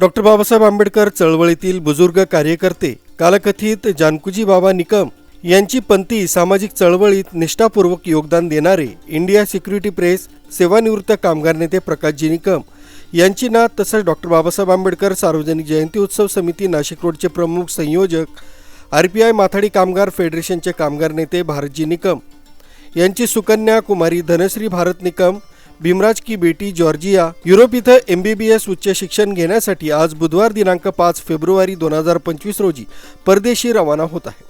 Doctor Babasaheb Ambedkar चळवळीतील बुजुर्ग कार्यकर्ते कालकथित जानकुजी बाबा निकम यांची पंथी सामाजिक चळवळीत निष्ठापूर्वक योगदान देणारे इंडिया सिक्युरिटी प्रेस सेवानिवृत्त कामगार नेते प्रकाशजी निकम यांची नात तसंच डॉक्टर बाबासाहेब आंबेडकर सार्वजनिक जयंती उत्सव समिती नाशिक रोडचे प्रमुख संयोजक आर पी आय माथाडी कामगार फेडरेशनचे कामगार नेते भारतजी निकम यांची सुकन्या कुमारी धनश्री भारत निकम भीमराज की बेटी जॉर्जिया युरोप इथं एम बी बी एस उच्च शिक्षण घेण्यासाठी आज बुधवार दिनांक पाच फेब्रुवारी दोन हजार पंचवीस रोजी परदेशी रवाना होत आहे.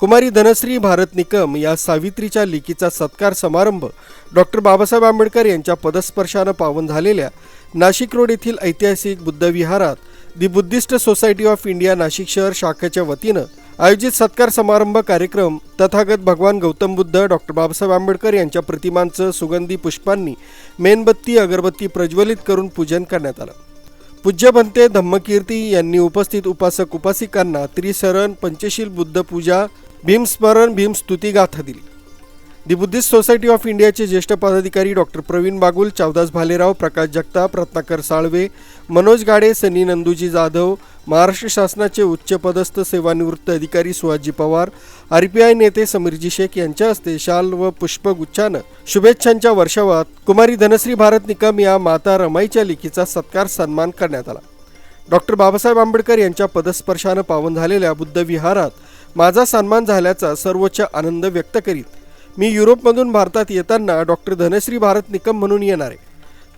कुमारी धनश्री भारत निकम या सावित्रीच्या लेकीचा सत्कार समारंभ डॉक्टर बाबासाहेब आंबेडकर यांच्या पदस्पर्शानं पावन झालेल्या नाशिक रोड येथील ऐतिहासिक बुद्ध विहारात Buddhist society of India Nashik शहर शाखेच्या वतीनं आयोजित सत्कार समारंभ कार्यक्रम तथागत भगवान गौतम बुद्ध डॉक्टर बाबासाहेब आंबेडकर यांच्या प्रतिमांचं सुगंधी पुष्पांनी मेणबत्ती अगरबत्ती प्रज्वलित करून पूजन करण्यात आलं. पूज्य भंते धम्मकीर्ती यांनी उपस्थित उपासक उपासिकांना त्रिसरण पंचशील बुद्ध पूजा भीमस्मरण भीमस्तुती गाथा दिली. दी बुद्धिस्ट सोसायटी ऑफ इंडियाचे ज्येष्ठ पदाधिकारी डॉक्टर प्रवीण बागुल चावदास भालेराव प्रकाश जगताप रत्नाकर साळवे मनोज गाडे सनी नंदूजी जाधव महाराष्ट्र शासनाचे उच्चपदस्थ सेवानिवृत्त अधिकारी Suhaji Pawar R P I नेते समीरजी शेख यांच्या हस्ते शाल व पुष्पगुच्छानं शुभेच्छांच्या वर्षावात कुमारी धनश्री भारत निकम या माता रमाईच्या लेखीचा सत्कार सन्मान करण्यात आला. डॉक्टर बाबासाहेब आंबेडकर यांच्या पदस्पर्शानं पावन झालेल्या बुद्धविहारात माझा सन्मान झाल्याचा सर्वोच्च आनंद व्यक्त करीत मी युरोपमधून भारतात येताना डॉक्टर धनश्री भारत निकम म्हणून येणार आहे.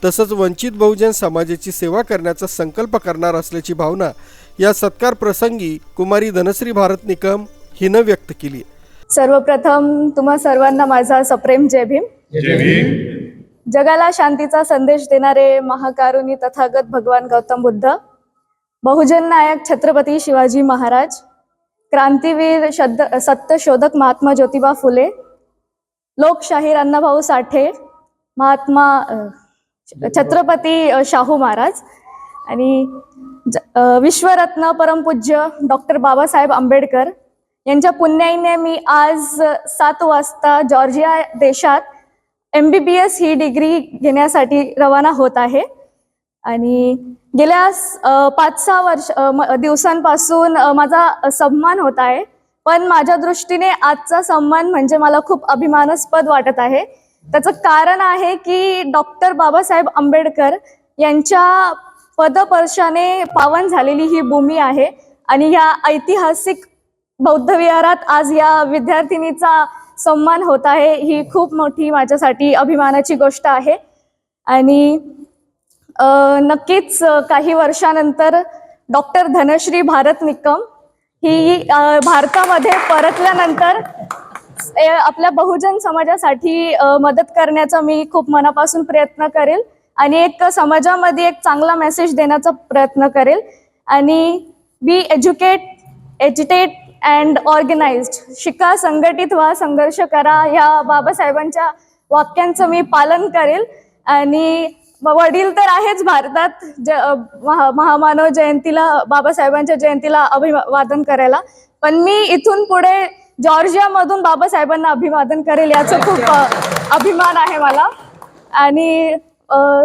तसंच वंचित बहुजन समाजाची सेवा करण्याचा संकल्प करणार असल्याची भावना या सत्कार प्रसंगी कुमारी धनश्री भारत निकम हिनं व्यक्त केली सर्वप्रथम तुम्हा सर्वांना माझा सप्रेम जय भीम. जय भीम. जगाला शांतीचा संदेश देणारे महाकारुणी तथागत भगवान गौतम बुद्ध बहुजन नायक छत्रपती शिवाजी महाराज क्रांतीवीर शब्द सत्यशोधक महात्मा ज्योतिबा फुले लोकशाहीर अण्णाभाऊ साठे महात्मा छत्रपती शाहू महाराज आणि ज- विश्वरत्न परमपूज्य डॉक्टर बाबासाहेब आंबेडकर यांच्या पुण्याईने मी आज सात वाजता जॉर्जिया देशात एम बी बी एस ही डिग्री घेण्यासाठी रवाना होत आहे. आणि गेल्या पाच सहा वर्ष म- दिवसांपासून माझा सन्मान होत आहे. पण माझ्या दृष्टीने आजचा सन्मान म्हणजे मला खूप अभिमानास्पद वाटत आहे. त्याचं कारण आहे की डॉक्टर बाबासाहेब आंबेडकर यांच्या पदपर्शाने पावन झालेली ही भूमी आहे आणि या ऐतिहासिक बौद्ध विहारात आज या विद्यार्थिनीचा सन्मान होत आहे ही खूप मोठी माझ्यासाठी अभिमानाची गोष्ट आहे. आणि नक्कीच काही वर्षानंतर डॉक्टर धनश्री भारत निकम ही भारतामध्ये परतल्यानंतर ए, आपल्या बहुजन समाजासाठी मदत करण्याचा मी खूप मनापासून प्रयत्न करेल आणि एक समाजामध्ये एक चांगला मेसेज देण्याचा प्रयत्न करेल. आणि बी एज्युकेट एज्युटेट अँड ऑर्गनाइज्ड शिका संघटित व्हा संघर्ष करा या बाबासाहेबांच्या वाक्यांचं मी पालन करेल. आणि वडील तर आहेच भारतात ज महा महामानव जयंतीला बाबासाहेबांच्या जयंतीला अभिवादन करायला. पण मी इथून पुढे जॉर्जियामधून बाबासाहेबांना अभिवादन करेल याचं खूप अभिमान आहे मला. आणि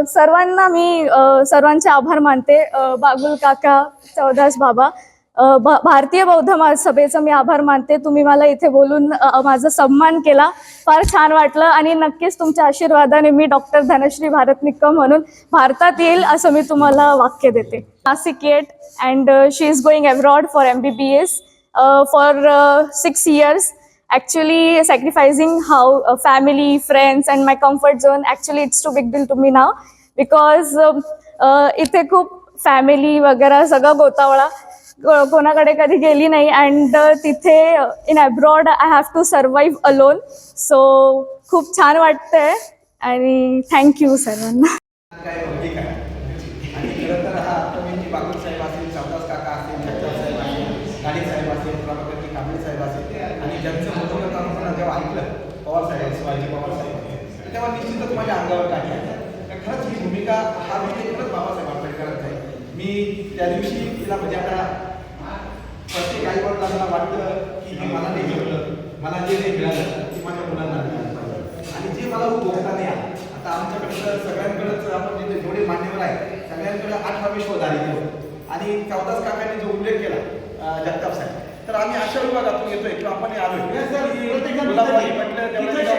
सर्वांना मी सर्वांचे आभार मानते. बागुल काका चौदास बाबा भारतीय बौद्ध महासभेचं मी आभार मानते. तुम्ही मला इथे बोलून माझा सन्मान केला. फार छान वाटलं आणि नक्कीच तुमच्या आशीर्वादाने मी डॉक्टर धनश्री भारत निकम म्हणून भारतात येईल असं मी तुम्हाला वाक्य देते. Nashik yet and she is going abroad for M B B S for six years actually sacrificing how uh, family friends and my comfort zone actually it's too big deal to me now. Because uh, इथे खूप family वगैरे सगळं गोतावळा. कोणाकडे कधी गेली नाही. And तिथे in abroad I have to survive alone so खूप छान वाटतंय. आणि थँक्यू सर्वांना. तेव्हा निश्चितच माझ्या अंगावर काही आहे खरंच ही भूमिका हा विषय खरंच बाबासाहेब आंबेडकरांचा मी त्या दिवशी तिला म्हणजे आता प्रत्येक आई वडिलांना वाटतं की हे मला नाही मिळलं मला जे नाही मिळालं ते माझ्या मुलांना. आणि जे मला उपभोगता नाही आलं. आता आमच्याकडे तर सगळ्यांकडेच आपण जिथे जेवढे मान्यवर आहे सगळ्यांकडे अठरा विश्व दारिद्र्य. आणि चौदास काकांनी जो उल्लेख केला जगताप साहेब तर आम्ही अशा विभागातून येतोय किंवा आपण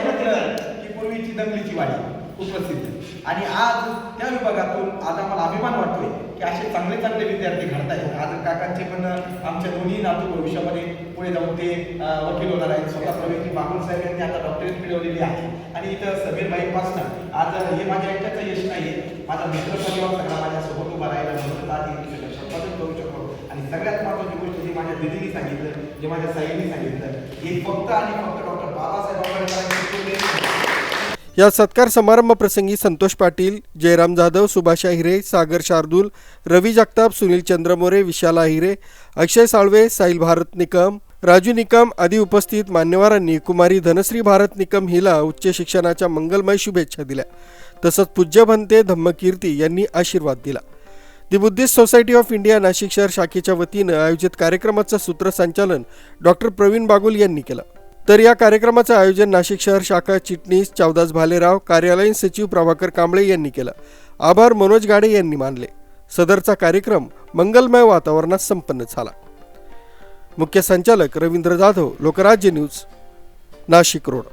म्हटलं की पूर्वीची दंगलीची वाडी कुप्रसिद्ध आणि आज त्या विभागातून आज आम्हाला अभिमान वाटतोय की असे चांगले चांगले विद्यार्थी घडतायत. आज काकांचे पण आमच्या दोन्ही नातू भविष्यामध्ये पुढे जाऊन ते वकील होणार आहेत. स्वतः प्रवीण बागुल साहेब यांनी आता डॉक्टरेट मिळवलेली आहे. आणि इथं समीर भाई पासनं आज हे माझ्या एकट्याचं यश नाही माझा मित्र परिवार सगळा माझ्यासोबत उभा राहिला म्हणून आज संपादन करू शकतो आणि सगळ्यात महत्त्वाची गोष्ट जी माझ्या दिदीने सांगितलं जे माझ्या साईंनी सांगितलं हे फक्त आणि फक्त डॉक्टर बाबासाहेब आंबेडकरांनी या सत्कार समारंभ प्रसंगी संतोष पाटील जयराम जाधव सुभाषा हिरे सागर शार्दूल रवी जगताप सुनील चंद्रमोरे विशाला हिरे अक्षय साळवे साहिल भारत निकम राजू निकम आदी उपस्थित मान्यवरांनी कुमारी धनश्री भारत निकम हिला उच्च शिक्षणाच्या मंगलमय शुभेच्छा दिल्या. तसंच पूज्य भंते धम्मकीर्ती यांनी आशीर्वाद दिला. The Buddhist society of India Nashik शहर शाखेच्या वतीनं आयोजित कार्यक्रमाचं सूत्रसंचालन डॉक्टर प्रवीण बागुल यांनी केलं. तर या कार्यक्रमाचं आयोजन नाशिक शहर शाखा चिटणीस चावदास भालेराव कार्यालयीन सचिव प्रभाकर कांबळे यांनी केलं. आभार मनोज गाडे यांनी मानले. सदरचा कार्यक्रम मंगलमय वातावरणात संपन्न झाला. मुख्य संचालक रवींद्र जाधव लोकराज्य न्यूज नाशिक रोड.